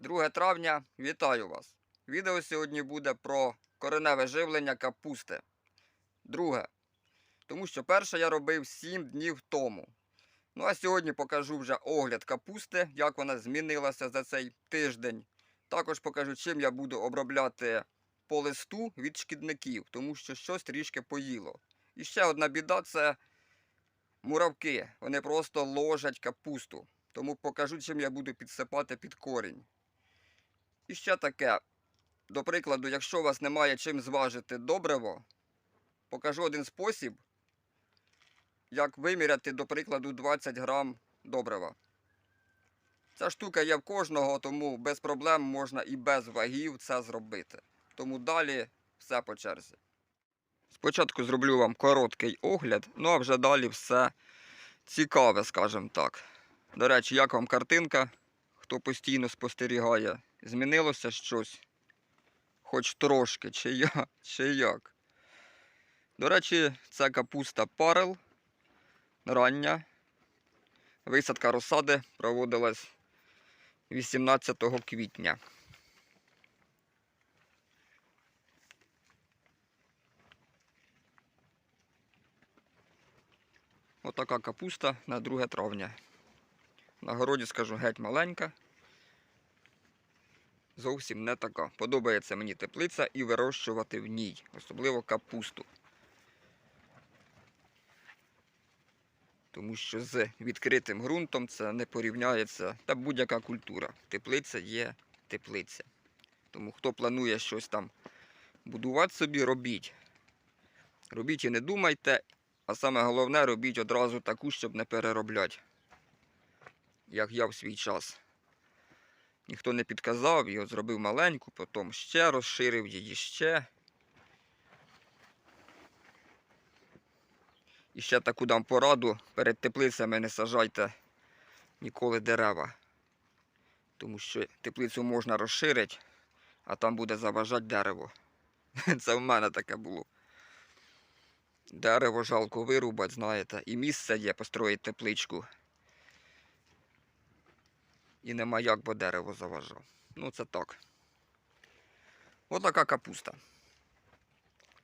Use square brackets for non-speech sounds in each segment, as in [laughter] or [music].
2 травня, вітаю вас! Відео сьогодні буде про кореневе живлення капусти. Друге. Тому що перше я робив 7 днів тому. Ну а сьогодні покажу вже огляд капусти, як вона змінилася за цей тиждень. Також покажу, чим я буду обробляти по листу від шкідників, тому що щось трішки поїло. І ще одна біда це муравки. Вони просто ложать капусту. Тому покажу, чим я буду підсипати під корінь. І ще таке. До прикладу, якщо у вас немає чим зважити добриво, покажу один спосіб, як виміряти, до прикладу, 20 грам добрива. Ця штука є в кожного, тому без проблем можна і без вагів це зробити. Тому далі все по черзі. Спочатку зроблю вам короткий огляд, ну а вже далі все цікаве, скажімо так. До речі, як вам картинка? Хто постійно спостерігає, змінилося щось? Хоч трошки, чи я, [laughs] чи як. До речі, це капуста парел рання. Висадка розсади проводилась 18 квітня. Отака капуста на 2 травня. На городі, скажу, геть маленька. Зовсім не така. Подобається мені теплиця і вирощувати в ній, особливо капусту. Тому що з відкритим ґрунтом це не порівняється та будь-яка культура. Теплиця є теплиця. Тому хто планує щось там будувати собі, робіть. Робіть і не думайте, а саме головне робіть одразу таку, щоб не переробляти. Як я в свій час. Ніхто не підказав, от зробив маленьку, потім ще розширив її ще. І ще таку дам пораду, перед теплицями не сажайте ніколи дерева. Тому що теплицю можна розширити, а там буде заважати дерево. [laughs] Це в мене таке було. Дерево жалко вирубати, знаєте, і місце є построїти тепличку. І нема як, бо дерево заважав. Ну, це так. Отака капуста.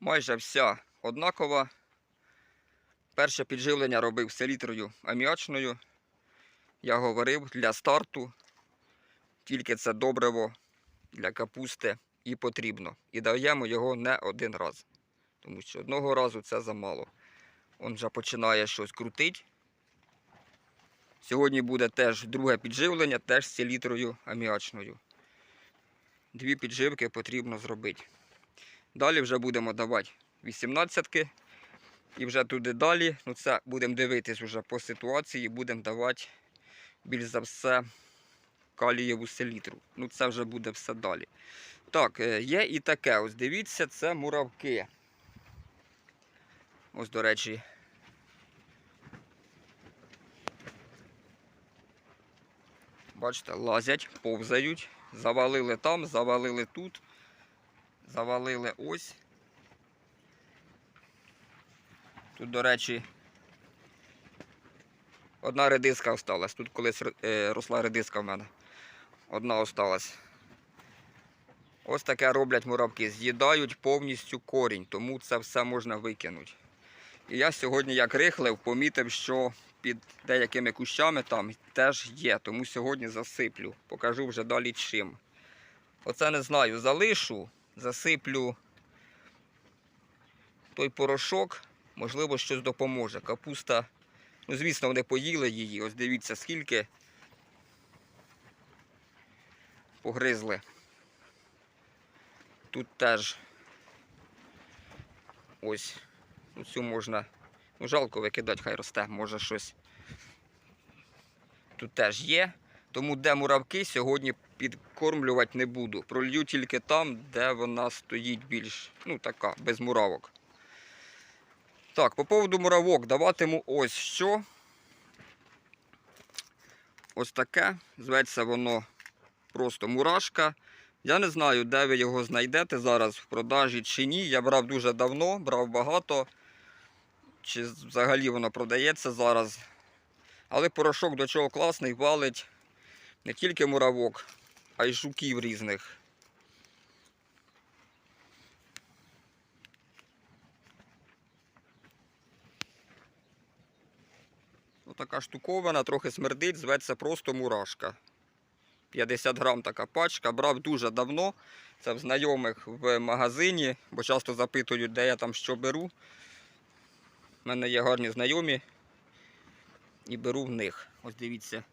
Майже вся однакова. Перше підживлення робив селітрою аміачною. Я говорив для старту. Тільки це добриво для капусти і потрібно. І даємо його не один раз. Тому що одного разу це замало. Он вже починає щось крутити. Сьогодні буде теж друге підживлення, теж з селітрою аміачною. Дві підживки потрібно зробити. Далі вже будемо давати 18-ки. І вже туди далі, ну це будемо дивитись вже по ситуації, будемо давати більш за все калієву селітру. Ну це вже буде все далі. Так, е, є і таке, ось дивіться, це муравки. Ось, до речі, Бачите, лазять, повзають, завалили там, завалили тут, завалили ось. Тут, до речі, одна редиска осталась. Тут колись е, росла редиска в мене. Одна осталась. Ось таке роблять муравки. З'їдають повністю корінь, тому це все можна викинути. І я сьогодні, як рихлив, помітив, що під деякими кущами там теж є, тому сьогодні засиплю. Покажу вже далі чим. Оце не знаю, залишу, засиплю той порошок, можливо, щось допоможе. Капуста, ну, звісно, вони поїли її. Ось дивіться, скільки погризли. Тут теж ось цю можна. Ну, жалко викидати, хай росте, може щось. Тут теж є. Тому де муравки сьогодні підкормлювати не буду. Пролью тільки там, де вона стоїть більш, ну така, без муравок. Так, по поводу муравок даватиму ось що. Ось таке. Зветься воно просто мурашка. Я не знаю, де ви його знайдете зараз в продажі чи ні. Я брав дуже давно, брав багато. Чи взагалі воно продається зараз. Але порошок до чого класний, валить не тільки муравок, а й жуків різних. Отака штуковина, трохи смердить, зветься просто мурашка. 50 грам така пачка. Брав дуже давно. Це в знайомих в магазині, бо часто запитують, де я там що беру. У мене є гарні знайомі і беру в них. Ось дивіться.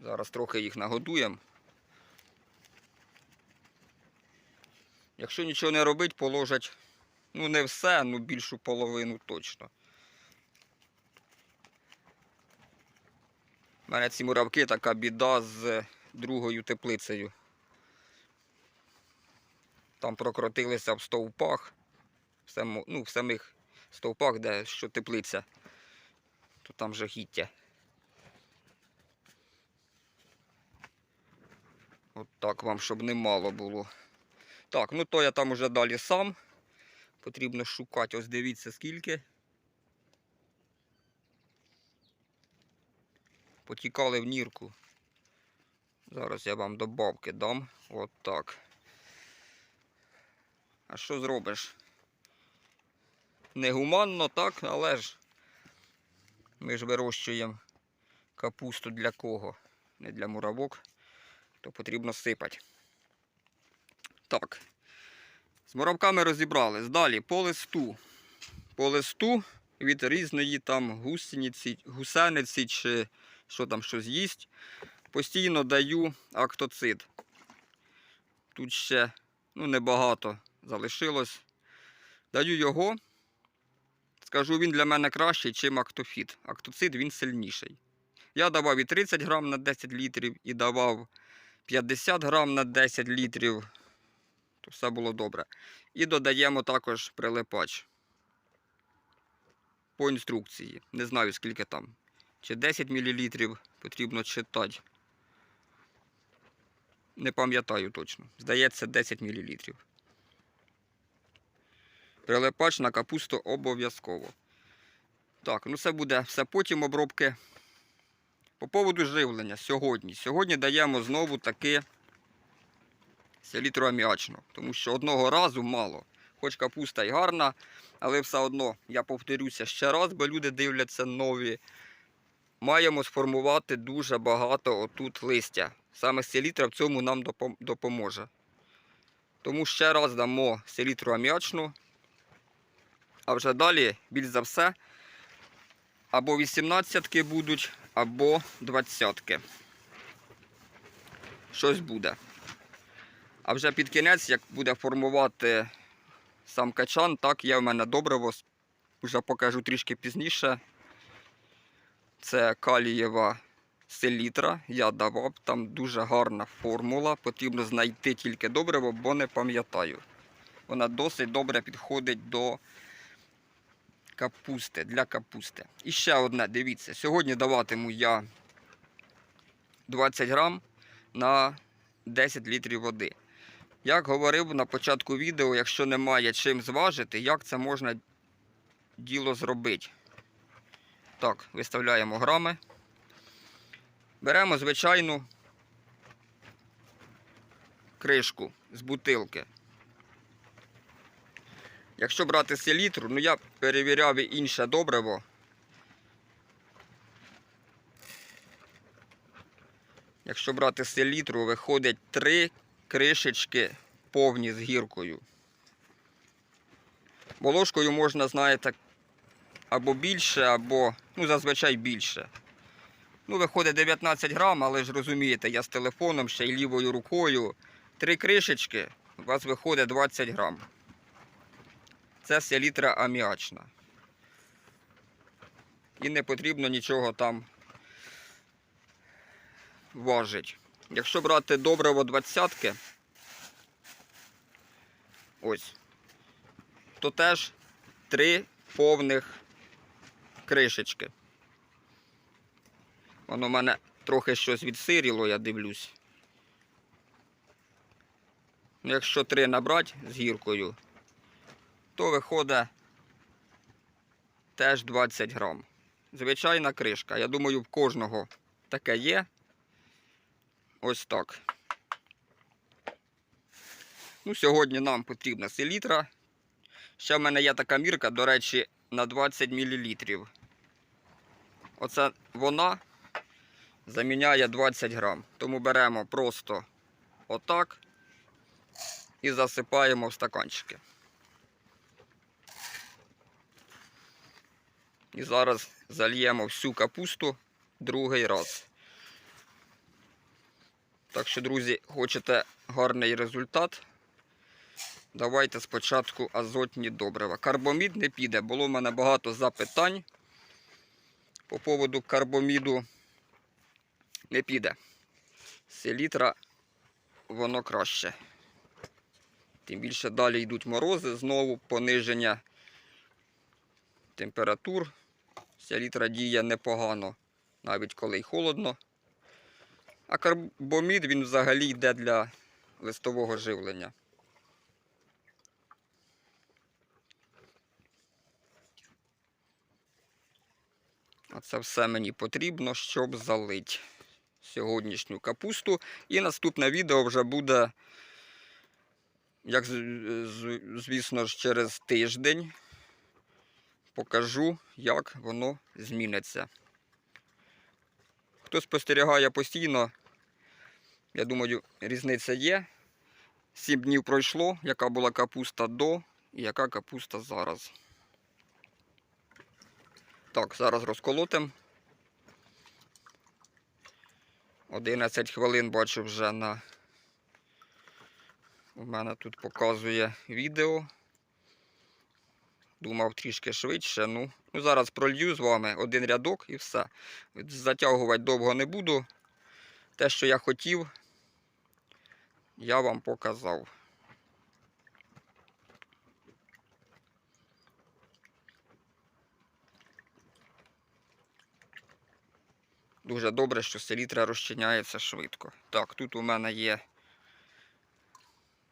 Зараз трохи їх нагодуємо. Якщо нічого не робить, положать, ну не все, ну більшу половину точно. У мене ці муравки така біда з другою теплицею. Там прокрутилися в стовпах, в, само, ну, в самих стовпах, де що теплиця, то там жахіття. От так вам, щоб не мало було. Так, ну то я там уже далі сам. Потрібно шукати, ось дивіться скільки. Потікали в нірку. Зараз я вам добавки дам. От так. А що зробиш? Негуманно, так, але ж ми ж вирощуємо капусту для кого? Не для муравок, то потрібно сипати. Так. З муравками розібрались. Далі по листу. По листу від різної там гусениці, гусениці чи що там щось їсть. Постійно даю актоцид. Тут ще ну, небагато залишилось. Даю його. Скажу, він для мене кращий, чим актофіт. Актоцид він сильніший. Я давав і 30 грам на 10 літрів, і давав 50 грам на 10 літрів то все було добре. І додаємо також прилипач по інструкції. Не знаю скільки там. Чи 10 мл потрібно читати. Не пам'ятаю точно. Здається, 10 мл. Прилипач на капусту обов'язково. Так, ну це буде все потім обробки. По поводу живлення сьогодні. Сьогодні даємо знову таки селітру аміачну, тому що одного разу мало. Хоч капуста й гарна, але все одно, я повторюся ще раз, бо люди дивляться нові. Маємо сформувати дуже багато отут листя. Саме селітра в цьому нам допоможе. Тому ще раз дамо селітру аміачну, а вже далі, більш за все, або 18-ки будуть, або 20-ки. Щось буде. А вже під кінець, як буде формувати сам качан, так є в мене добриво, вже покажу трішки пізніше. Це калієва селітра. Я давав, там дуже гарна формула. Потрібно знайти тільки добриво, бо не пам'ятаю. Вона досить добре підходить до капусти, для капусти. І ще одне, дивіться, сьогодні даватиму я 20 грам на 10 літрів води. Як говорив на початку відео, якщо немає чим зважити, як це можна діло зробити? Так, виставляємо грами. Беремо звичайну кришку з бутилки. Якщо брати селітру, ну я перевіряв і інше добриво. Якщо брати селітру, виходить три кришечки повні з гіркою. Бо ложкою можна, знаєте, або більше, або, ну, зазвичай більше. Ну, виходить 19 грам, але ж розумієте, я з телефоном ще й лівою рукою. Три кришечки, у вас виходить 20 грам. Це селітра аміачна. І не потрібно нічого там важить. Якщо брати добриво двадцятки, ось, то теж три повних кришечки. Воно в мене трохи щось відсиріло, я дивлюсь. Ну, Якщо три набрати з гіркою, то виходить теж 20 грам. Звичайна кришка. Я думаю, в кожного таке є. Ось так. Ну, сьогодні нам потрібна селітра. Ще в мене є така мірка, до речі, на 20 мл. Оце вона заміняє 20 грам. Тому беремо просто отак і засипаємо в стаканчики. І зараз зальємо всю капусту другий раз. Так що, друзі, хочете гарний результат? Давайте спочатку азотні добрива. Карбомід не піде. Було в мене багато запитань по поводу карбоміду. Не піде. Селітра воно краще. Тим більше далі йдуть морози, знову пониження температур. Селітра діє непогано, навіть коли й холодно. А карбомід він взагалі йде для листового живлення. А це все мені потрібно, щоб залити сьогоднішню капусту. І наступне відео вже буде, як звісно ж, через тиждень. Покажу, як воно зміниться. Хто спостерігає постійно, я думаю, різниця є. Сім днів пройшло, яка була капуста до і яка капуста зараз. Так, зараз розколотим. 11 хвилин бачу вже на. У мене тут показує відео. Думав трішки швидше. Ну, ну зараз пролью з вами один рядок і все. Затягувати довго не буду. Те, що я хотів, я вам показав. Дуже добре, що селітра розчиняється швидко. Так, тут у мене є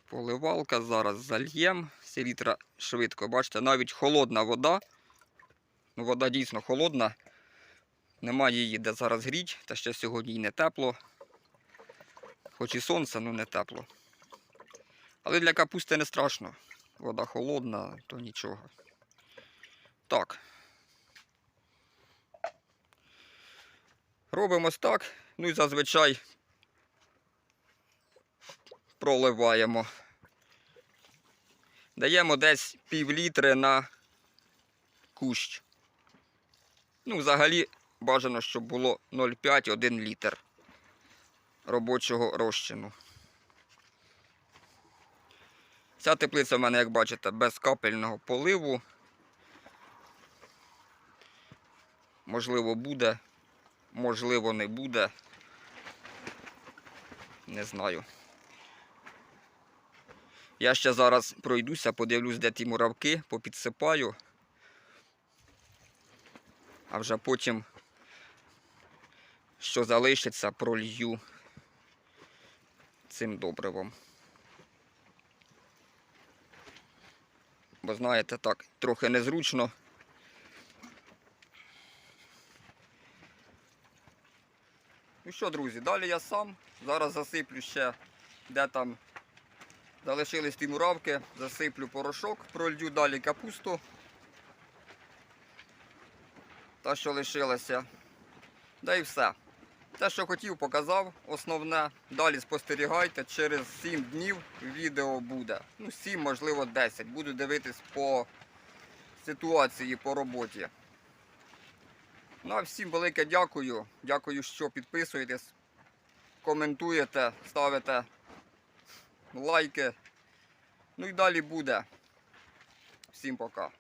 поливалка, зараз зальєм. Селітра швидко, бачите, навіть холодна вода. Ну, вода дійсно холодна. Немає її де зараз гріть, та ще сьогодні і не тепло. Хоч і сонце, ну не тепло. Але для капусти не страшно. Вода холодна, то нічого. Так. Робимо так. Ну і зазвичай проливаємо. Даємо десь пів літри на кущ. Ну, взагалі бажано, щоб було 0,5-1 літр робочого розчину. Ця теплиця в мене, як бачите, без капельного поливу. Можливо, буде, можливо, не буде. Не знаю. Я ще зараз пройдуся, подивлюсь, де ті муравки, попідсипаю. А вже потім, що залишиться, пролью цим добривом. Бо знаєте, так, трохи незручно. Ну що, друзі, далі я сам. Зараз засиплю ще, де там залишились ті муравки, засиплю порошок, пролью далі капусту. Та, що лишилася. Да і все. Те, що хотів, показав, основне. Далі спостерігайте, через 7 днів відео буде. Ну, 7, можливо, 10. Буду дивитись по ситуації по роботі. Ну, а всім велике дякую. Дякую, що підписуєтесь, коментуєте, ставите лайки. Ну і далі буде. Всім пока.